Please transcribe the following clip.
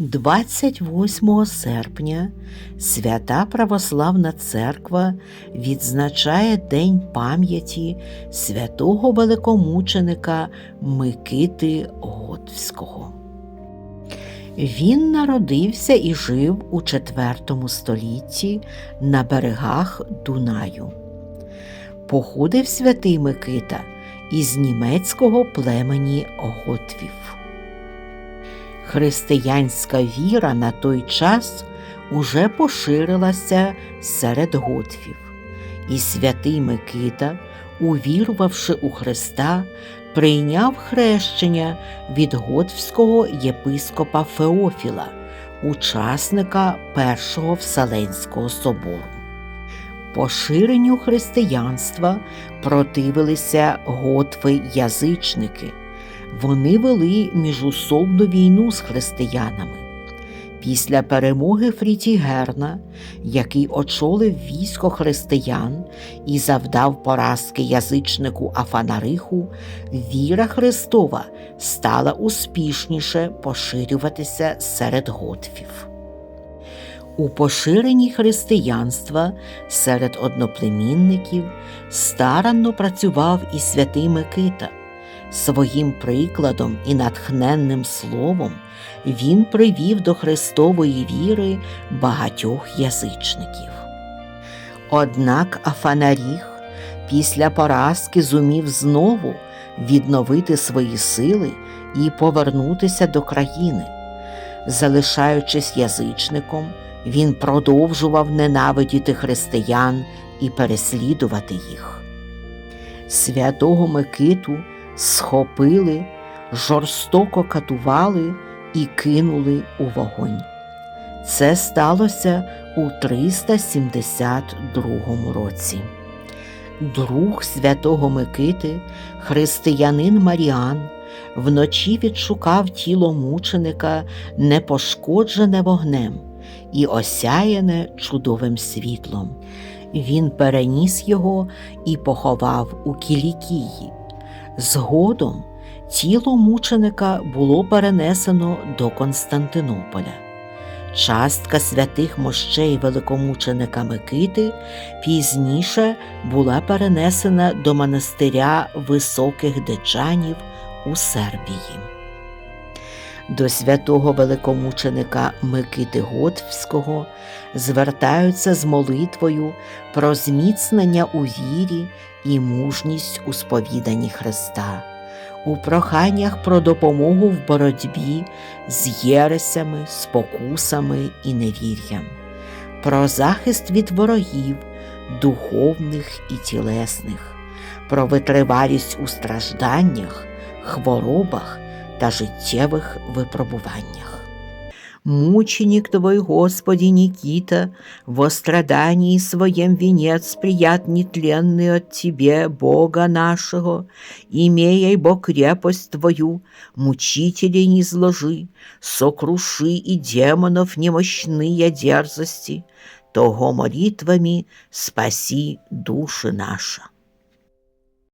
28 серпня Свята Православна Церква відзначає День пам'яті святого великомученика Микити Готвського. Він народився і жив у IV столітті на берегах Дунаю. Походив святий Микита із німецького племені Готвів. Християнська віра на той час уже поширилася серед готвів, і святий Микита, увірувавши у Христа, прийняв хрещення від готвського єпископа Феофіла, учасника Першого Вселенського собору. Поширенню християнства противилися готви-язичники. Вони вели міжусобну війну з християнами. Після перемоги Фрітігерна, який очолив військо християн і завдав поразки язичнику Афанариху, віра Христова стала успішніше поширюватися серед готвів. У поширенні християнства серед одноплемінників старанно працював і святий Микита. Своїм прикладом і натхненним словом він привів до Христової віри багатьох язичників. Однак Афанаріх після поразки зумів знову відновити свої сили і повернутися до країни. Залишаючись язичником, він продовжував ненавидіти християн і переслідувати їх. Святого Микиту схопили, жорстоко катували і кинули у вогонь. Це сталося у 372 році. Друг святого Микити, християнин Маріан, вночі відшукав тіло мученика, непошкоджене вогнем і осяяне чудовим світлом. Він переніс його і поховав у Кілікії. Згодом тіло мученика було перенесено до Константинополя. Частка святих мощей великомученика Микити пізніше була перенесена до монастиря високих дичанів у Сербії. До святого великомученика Микити Готвського звертаються з молитвою про зміцнення у вірі і мужність у сповіданні Христа, у проханнях про допомогу в боротьбі з єресями, спокусами і невір'ям, про захист від ворогів, духовних і тілесних, про витривалість у стражданнях, хворобах та життєвих випробуваннях. Мученик Твой, Господи Никита, во страдании своем венец прият нетленный от Тебе, Бога нашего, имея бо крепость Твою, мучителей не зложи, сокруши и демонов немощные дерзости, того молитвами спаси души наша.